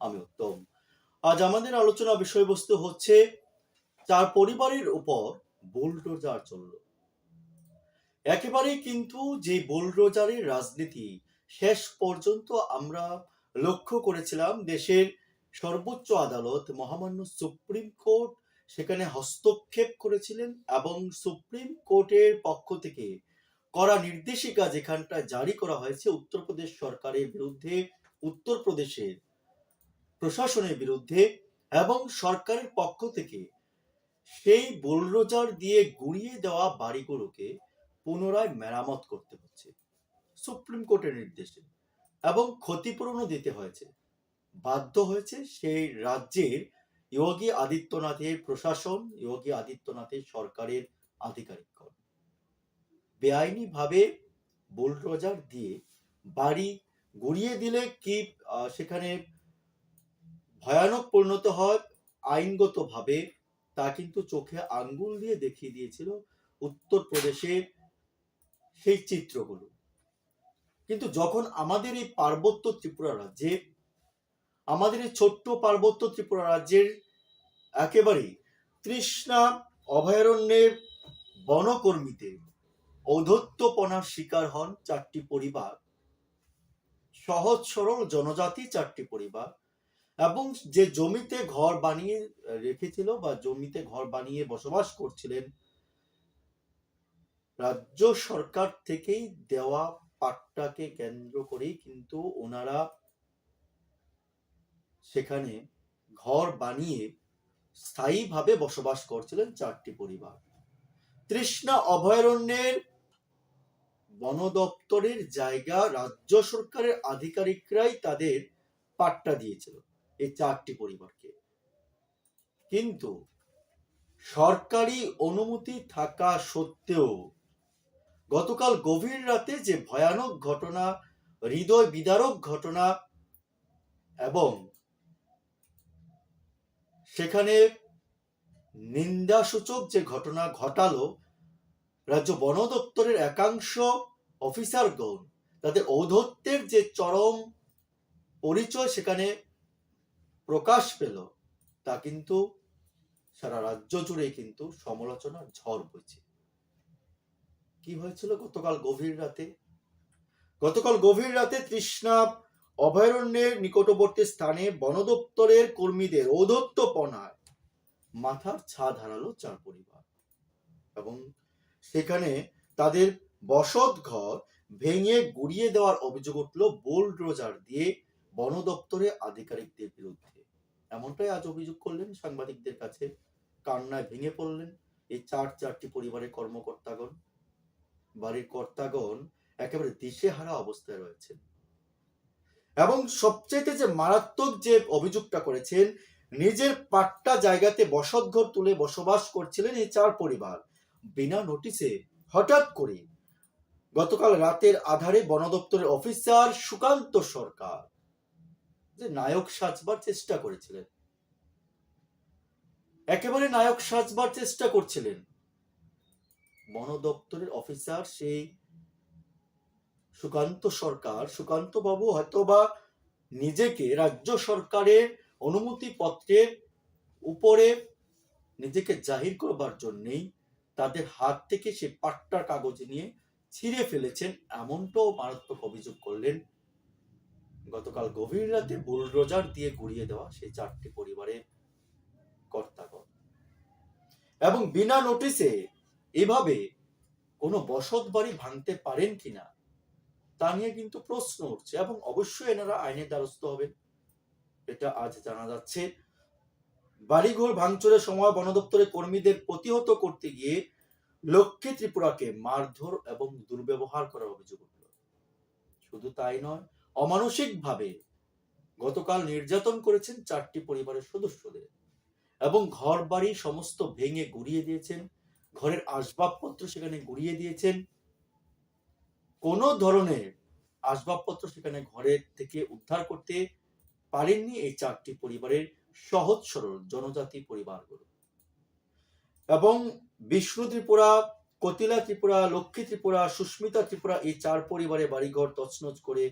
আমি উত্তম। আজ আমাদের আলোচনা বিষয়বস্তু হচ্ছে তার পরিবারের উপর বুলডোজার চলল। একেবারেই কিন্তু যে বুলডোজারের রাজনীতি শেষ পর্যন্ত আমরা লক্ষ্য করেছিলাম দেশের সর্বোচ্চ আদালত, মহামান্য সুপ্রিম কোর্ট সেখানে হস্তক্ষেপ করেছিলেন এবং সুপ্রিম কোর্টের পক্ষ থেকে করা নির্দেশিকা যেখানটা জারি করা হয়েছে, উত্তরপ্রদেশ সরকারের বিরুদ্ধে উত্তরপ্রদেশের প্রশাসনের বিরুদ্ধে এবং সরকারের পক্ষ থেকে সেই বুলডোজার দিয়ে গুড়িয়ে দেওয়া বাড়িগুলোকে পুনরায় মেরামত করতে হচ্ছে। সুপ্রিম কোর্টের নির্দেশে এবং ক্ষতিপূরণও দিতে হয়েছে। বাধ্য হয়েছে সেই রাজ্যের যোগী আদিত্যনাথের প্রশাসন, যোগী আদিত্যনাথের সরকারের আধিকারিকগণ। বেআইনি ভাবে বুলডোজার দিয়ে বাড়ি গুড়িয়ে দিলে কি সেখানে ভয়ানক পরিণত হয় আইনগতভাবে। তা কিন্তু চোখে আঙ্গুল দিয়ে দেখিয়ে দিয়েছিল উত্তরপ্রদেশের সেই চিত্রগুলো। কিন্তু যখন আমাদের এই পার্বত্য ত্রিপুরা রাজ্যে, আমাদের এই ছোট্ট পার্বত্য ত্রিপুরা রাজ্যের একেবারেই তৃষ্ণা অভয়ারণ্যের বনকর্মীদের ঔদ্ধত্যপনার শিকার হন চারটি পরিবার। সহজ সরল জনজাতি চারটি পরিবার। এবং যে জমিতে ঘর বানিয়ে রেখেছিল বা জমিতে ঘর বানিয়ে বসবাস করছিলেন, রাজ্য সরকার থেকেই দেওয়া পাট্টাকে কেন্দ্র করেই কিন্তু ওনারা সেখানে ঘর বানিয়ে স্থায়ীভাবে বসবাস করছিলেন চারটি পরিবার। তৃষ্ণা অভয়ারণ্যের বন দপ্তরের জায়গা রাজ্য সরকারের আধিকারিকরাই তাদের পাট্টা দিয়েছিল। এই চারটি পরিবারকে। কিন্তু সরকারি অনুমতি থাকা সত্ত্বেও গতকাল গভীর রাতে যে ভয়ানক ঘটনা, হৃদয় বিদারক ঘটনা এবং সেখানে নিন্দাসূচক যে ঘটনা ঘটালো, রাজ্য বন দপ্তরের একাংশ অফিসারগণ, তাদের ঔদ্ধত্যের যে চরম পরিচয় সেখানে প্রকাশ পেল, তা কিন্তু সারা রাজ্য জুড়ে কিন্তু সমালোচনার ঝড় বইছে। কি হয়েছিল গতকাল গভীর রাতে? গতকাল গভীর রাতে তৃষ্ণা অভয়ারণ্যের নিকটবর্তী স্থানে বন দপ্তরের কর্মীদের ঔদ্ধত্যপনায় মাথার ছাদ হারালো চার পরিবার এবং সেখানে তাদের বসত ঘর ভেঙে গুড়িয়ে দেওয়ার অভিযোগ উঠল বোল্ড রোজার দিয়ে বন দপ্তরের আধিকারিকদের বিরুদ্ধে। এমনটাই আজ অভিযোগ করলেন, সাংবাদিকদের কাছে কান্নায় ভেঙে পড়লেন এই চার, চারটি পরিবারের কর্মকর্তাগণ। বাড়ির কর্তাগণ একেবারে দিশেহারা অবস্থায় রয়েছেন। এবং সবচেয়ে যে মারাত্মক যে অভিযোগটা করেছেন, নিজের পাট্টা জায়গাতে বসতঘর তুলে বসবাস করছিলেন এই চার পরিবার। বিনা নোটিসে হঠাৎ করে গতকাল রাতের আধারে বন দপ্তরের অফিসার সুকান্ত সরকার যে নায়ক সাজবার চেষ্টা করেছিলেন। একেবারে নায়ক সাজবার চেষ্টা করছিলেন। বন দপ্তরের অফিসার সেই সুকান্ত সরকার, সুকান্ত বাবু হয়তোবা নিজেকে রাজ্য সরকারের অনুমতি পত্রের উপরে নিজেকে জাহির করবার জন্যেই তাদের হাত থেকে সে পাট্টার কাগজ নিয়ে ছিঁড়ে ফেলেছেন, এমনটাও মারাত্মক অভিযোগ করলেন গতকাল গভীর রাতে বুলডোজার দিয়ে গুড়িয়ে দেওয়া সেই চারটি পরিবারের কর্তাগণ। এবং বিনা নোটিসে এভাবে কোনো বসত বাড়ি ভাঙতে পারেন কিনা, তা নিয়ে কিন্তু প্রশ্ন উঠছে এবং অবশ্যই এনারা আইনের দ্বারস্থ হবেন। এটা আজ জানা যাচ্ছে। বাড়িঘর ভাঙচুরের সময় বন দপ্তরের কর্মীদের প্রতিহত করতে গিয়ে লক্ষ্মী ত্রিপুরাকে মারধর এবং দুর্ব্যবহার করার অভিযোগ উঠল। শুধু তাই নয় অমানসিক ভাবে গতকাল নির্যাতন করেছেন চারটি পরিবারের সদস্যদের এবং ঘর বাড়ি সমস্ত ভেঙে গুড়িয়ে দিয়েছেন, ঘরের আসবাবপত্র সেখানে গুড়িয়ে দিয়েছেন। কোনো ধরনের আসবাবপত্র সেখানে ঘরের থেকে উদ্ধার করতে পারেননি এই চারটি পরিবারের সহজ সরল জনজাতি পরিবারগুলো। এবং বিষ্ণু ত্রিপুরা কতিলা ত্রিপুরা, লক্ষ্মী ত্রিপুরা, সুস্মিতা ত্রিপুরা এই চার পরিবারে বাড়িঘর তছনছ করে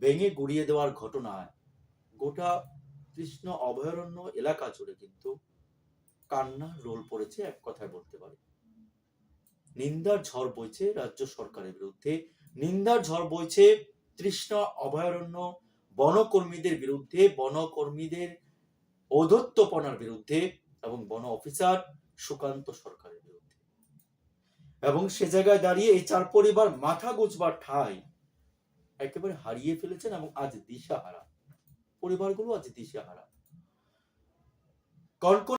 ভেঙে গুড়িয়ে দেওয়ার ঘটনায় গোটা কৃষ্ণ অভয়ারণ্য এলাকা জুড়ে কিন্তু কান্নার রোল পড়েছে এক কথায় বলতে পারে। নিন্দার ঝড় বইছে রাজ্য সরকারের বিরুদ্ধে। নিন্দার ঝড় বইছে তৃষ্ণা অভয়ারণ্য বনকর্মীদের বিরুদ্ধে, বনকর্মীদের ঔদ্ধত্যপনার বিরুদ্ধে এবং বন অফিসার সুকান্ত সরকারের বিরুদ্ধে। এবং সে জায়গায় দাঁড়িয়ে এই চার পরিবার মাথা গুজবার ঠাই একেবারে হারিয়ে ফেলেছেন এবং আজ দিশাহারা। পরিবারগুলো আজ দিশাহারা। কনকন